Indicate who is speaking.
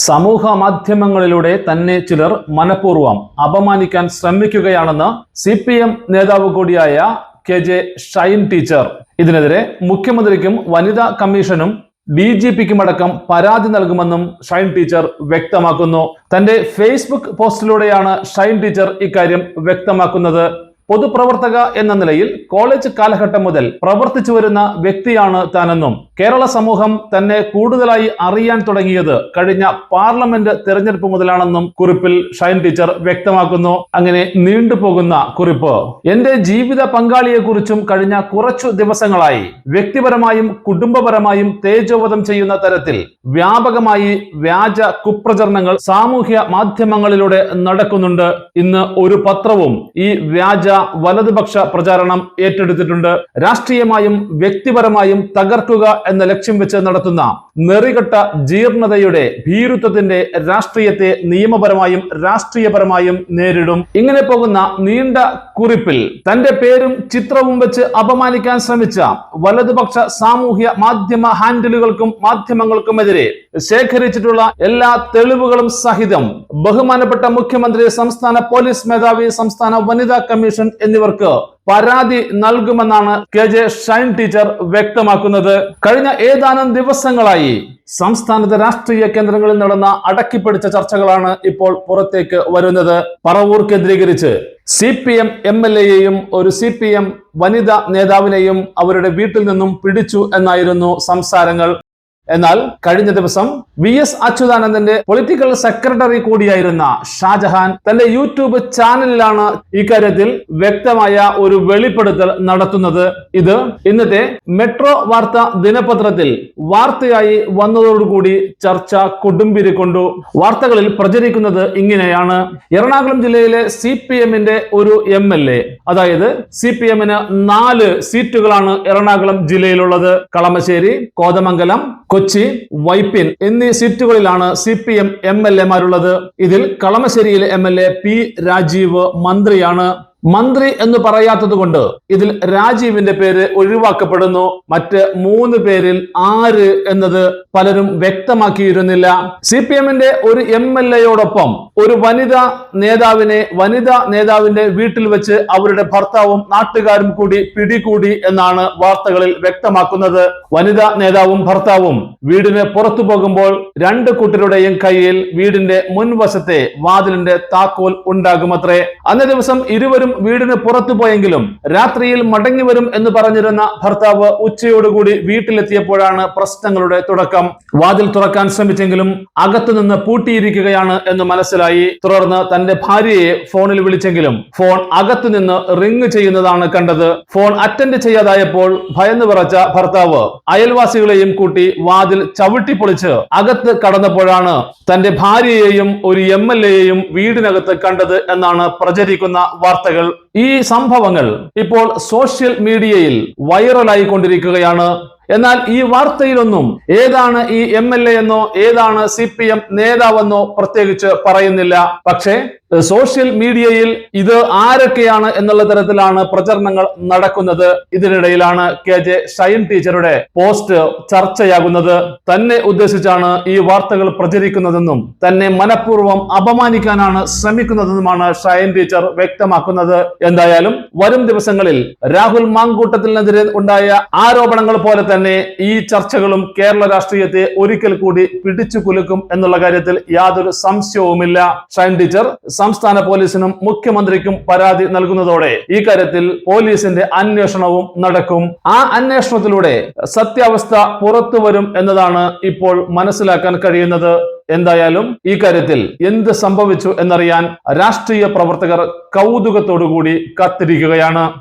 Speaker 1: സമൂഹ മാധ്യമങ്ങളിലൂടെ തന്നെ ചിലർ മനഃപൂർവം അപമാനിക്കാൻ ശ്രമിക്കുകയാണെന്ന് സി പി എം നേതാവ് കൂടിയായ കെ ജെ ഷൈൻ ടീച്ചർ. ഇതിനെതിരെ മുഖ്യമന്ത്രിക്കും വനിതാ കമ്മീഷനും ഡി ജി പിക്കുമടക്കം പരാതി നൽകുമെന്നും ഷൈൻ ടീച്ചർ വ്യക്തമാക്കുന്നു. തന്റെ ഫേസ്ബുക്ക് പോസ്റ്റിലൂടെയാണ് ഷൈൻ ടീച്ചർ ഇക്കാര്യം വ്യക്തമാക്കുന്നത്. പൊതുപ്രവർത്തക എന്ന നിലയിൽ കോളേജ് കാലഘട്ടം മുതൽ പ്രവർത്തിച്ചു വരുന്ന വ്യക്തിയാണ് താനെന്നും കേരള സമൂഹം തന്നെ കൂടുതലായി അറിയാൻ തുടങ്ങിയത് കഴിഞ്ഞ പാർലമെന്റ് തെരഞ്ഞെടുപ്പ് മുതലാണെന്നും കുറിപ്പിൽ ഷൈൻ ടീച്ചർ വ്യക്തമാക്കുന്നു. അങ്ങനെ നീണ്ടുപോകുന്ന കുറിപ്പ്. എന്റെ ജീവിത പങ്കാളിയെക്കുറിച്ചും കഴിഞ്ഞ കുറച്ചു ദിവസങ്ങളായി വ്യക്തിപരമായും കുടുംബപരമായും തേജോവധം ചെയ്യുന്ന തരത്തിൽ വ്യാപകമായി വ്യാജ കുപ്രചരണങ്ങൾ സാമൂഹ്യ മാധ്യമങ്ങളിലൂടെ നടക്കുന്നുണ്ട്. ഇന്ന് ഒരു പത്രവും ഈ വ്യാജ വലതുപക്ഷ പ്രചാരണം ഏറ്റെടുത്തിട്ടുണ്ട്. രാഷ്ട്രീയമായും വ്യക്തിപരമായും തകർക്കുക എന്ന ലക്ഷ്യം വെച്ച് നടത്തുന്ന നെറികെട്ട ജീർണതയുടെ ഭീരുത്വത്തിന്റെ രാഷ്ട്രീയത്തെ നിയമപരമായും രാഷ്ട്രീയപരമായും നേരിടും. ഇങ്ങനെ പോകുന്ന നീണ്ട കുറിപ്പിൽ തന്റെ പേരും ചിത്രവും വെച്ച് അപമാനിക്കാൻ ശ്രമിച്ച വലതുപക്ഷ സാമൂഹ്യ മാധ്യമ ഹാൻഡിലുകൾക്കും മാധ്യമങ്ങൾക്കുമെതിരെ ശേഖരിച്ചിട്ടുള്ള എല്ലാ തെളിവുകളും സഹിതം ബഹുമാനപ്പെട്ട മുഖ്യമന്ത്രി സംസ്ഥാന പോലീസ് മേധാവി സംസ്ഥാന വനിതാ കമ്മീഷൻ എന്നിവർക്ക് പരാതി നൽകുമെന്നാണ് കെ ജെ ഷൈൻ ടീച്ചർ വ്യക്തമാക്കുന്നത്. കഴിഞ്ഞ ഏതാനും ദിവസങ്ങളായി സംസ്ഥാനത്തെ രാഷ്ട്രീയ കേന്ദ്രങ്ങളിൽ നടന്ന അടക്കിപ്പിടിച്ച ചർച്ചകളാണ് ഇപ്പോൾ പുറത്തേക്ക് വരുന്നത്. പറവൂർ കേന്ദ്രീകരിച്ച് C P M M L എയെയും ഒരു സി പി എം വനിതാ നേതാവിനെയും അവരുടെ വീട്ടിൽ നിന്നും പിടിച്ചു എന്നായിരുന്നു സംസാരങ്ങൾ. എന്നാൽ കഴിഞ്ഞ ദിവസം വി എസ് അച്യുതാനന്ദന്റെ പൊളിറ്റിക്കൽ സെക്രട്ടറി കൂടിയായിരുന്ന ഷാജഹാൻ തന്റെ യൂട്യൂബ് ചാനലിലാണ് ഇക്കാര്യത്തിൽ വ്യക്തമായ ഒരു വെളിപ്പെടുത്തൽ നടത്തുന്നത്. ഇത് ഇന്നത്തെ മെട്രോ വാർത്ത ദിനപത്രത്തിൽ വാർത്തയായി വന്നതോടുകൂടി ചർച്ച കൊടുമ്പിരി കൊണ്ടു വാർത്തകളിൽ പ്രചരിക്കുന്നത് ഇങ്ങനെയാണ്. എറണാകുളം ജില്ലയിലെ സി പി എമ്മിന്റെ ഒരു എം എൽ എ അതായത് സി പി എമ്മിന് നാല് സീറ്റുകളാണ് എറണാകുളം ജില്ലയിലുള്ളത്. കളമശ്ശേരി കോതമംഗലം കൊച്ചി വൈപ്പിൻ എന്നീ സീറ്റുകളിലാണ് C P M M L എമാരുള്ളത് ഇതിൽ കളമശ്ശേരിയിലെ M L A P Rajeev മന്ത്രിയാണ്. മന്ത്രി എന്ന് പറയാത്തത് കൊണ്ട് ഇതിൽ രാജീവിന്റെ പേര് ഒഴിവാക്കപ്പെടുന്നു. മറ്റ് മൂന്ന് പേരിൽ ആര് എന്നത് പലരും വ്യക്തമാക്കിയിരുന്നില്ല. സി പി എമ്മിന്റെ ഒരു എം എൽ എയോടൊപ്പം ഒരു വനിതാ നേതാവിനെ വനിതാ നേതാവിന്റെ വീട്ടിൽ വെച്ച് അവരുടെ ഭർത്താവും നാട്ടുകാരും കൂടി പിടികൂടി എന്നാണ് വാർത്തകളിൽ വ്യക്തമാക്കുന്നത്. വനിതാ നേതാവും ഭർത്താവും വീടിന് പുറത്തു പോകുമ്പോൾ രണ്ട് കുട്ടികളുടെയും കയ്യിൽ വീടിന്റെ മുൻവശത്തെ വാതിലിന്റെ താക്കോൽ ഉണ്ടാകുമത്രേ. അന്നേ ദിവസം ഇരുവരും വീടിന് പുറത്തു പോയെങ്കിലും രാത്രിയിൽ മടങ്ങി വരും എന്ന് പറഞ്ഞിരുന്ന ഭർത്താവ് ഉച്ചയോടുകൂടി വീട്ടിലെത്തിയപ്പോഴാണ് പ്രശ്നങ്ങളുടെ തുടക്കം. വാതിൽ തുറക്കാൻ ശ്രമിച്ചെങ്കിലും അകത്തുനിന്ന് പൂട്ടിയിരിക്കുകയാണ് എന്ന് മനസ്സിലായി. തുടർന്ന് തന്റെ ഭാര്യയെ ഫോണിൽ വിളിച്ചെങ്കിലും ഫോൺ അകത്തുനിന്ന് റിങ് ചെയ്യുന്നതാണ് കണ്ടത്. ഫോൺ അറ്റൻഡ് ചെയ്യാതായപ്പോൾ ഭയന്നു വിറച്ച ഭർത്താവ് അയൽവാസികളെയും കൂട്ടി വാതിൽ ചവിട്ടി പൊളിച്ച് അകത്ത് കടന്നപ്പോഴാണ് തന്റെ ഭാര്യയെയും ഒരു എം എൽ എയെയും വീടിനകത്ത് കണ്ടത് എന്നാണ് പ്രചരിക്കുന്ന വാർത്തകൾ. ഈ സംഭവങ്ങൾ ഇപ്പോൾ സോഷ്യൽ മീഡിയയിൽ വൈറലായി കൊണ്ടിരിക്കുകയാണ് എന്നാൽ ഈ വാർത്തയിലൊന്നും ഏതാണ് ഈ എം എൽ എ എന്നോ ഏതാണ് സി പി എം നേതാവെന്നോ പ്രത്യേകിച്ച് പറയുന്നില്ല. പക്ഷേ സോഷ്യൽ മീഡിയയിൽ ഇത് ആരൊക്കെയാണ് എന്നുള്ള തരത്തിലാണ് പ്രചരണങ്ങൾ നടക്കുന്നത്. ഇതിനിടയിലാണ് കെ ജെ ഷൈൻ ടീച്ചറുടെ പോസ്റ്റ് ചർച്ചയാകുന്നത്. തന്നെ ഉദ്ദേശിച്ചാണ് ഈ വാർത്തകൾ പ്രചരിക്കുന്നതെന്നും തന്നെ മനഃപൂർവം അപമാനിക്കാനാണ് ശ്രമിക്കുന്നതെന്നുമാണ് ഷൈൻ ടീച്ചർ വ്യക്തമാക്കുന്നത്. എന്തായാലും വരും ദിവസങ്ങളിൽ രാഹുൽ മാങ്കൂട്ടത്തിനെതിരെ ഉണ്ടായ ആരോപണങ്ങൾ പോലെ തന്നെ ഈ ചർച്ചകളും കേരള രാഷ്ട്രീയത്തെ ഒരിക്കൽ കൂടി പിടിച്ചു കുലുക്കും എന്നുള്ള കാര്യത്തിൽ യാതൊരു സംശയവുമില്ല. ഷൈൻ ടീച്ചർ സംസ്ഥാന പോലീസിനും മുഖ്യമന്ത്രിക്കും പരാതി നൽകുന്നതോടെ ഈ കാര്യത്തിൽ പോലീസിന്റെ അന്വേഷണവും നടക്കും. ആ അന്വേഷണത്തിലൂടെ സത്യാവസ്ഥ പുറത്തു വരും എന്നതാണ് ഇപ്പോൾ മനസ്സിലാക്കാൻ കഴിയുന്നത്. എന്തായാലും ഈ കാര്യത്തിൽ എന്ത് സംഭവിച്ചു എന്നറിയാൻ രാഷ്ട്രീയ പ്രവർത്തകർ കൗതുകത്തോടുകൂടി കാത്തിരിക്കുകയാണ്.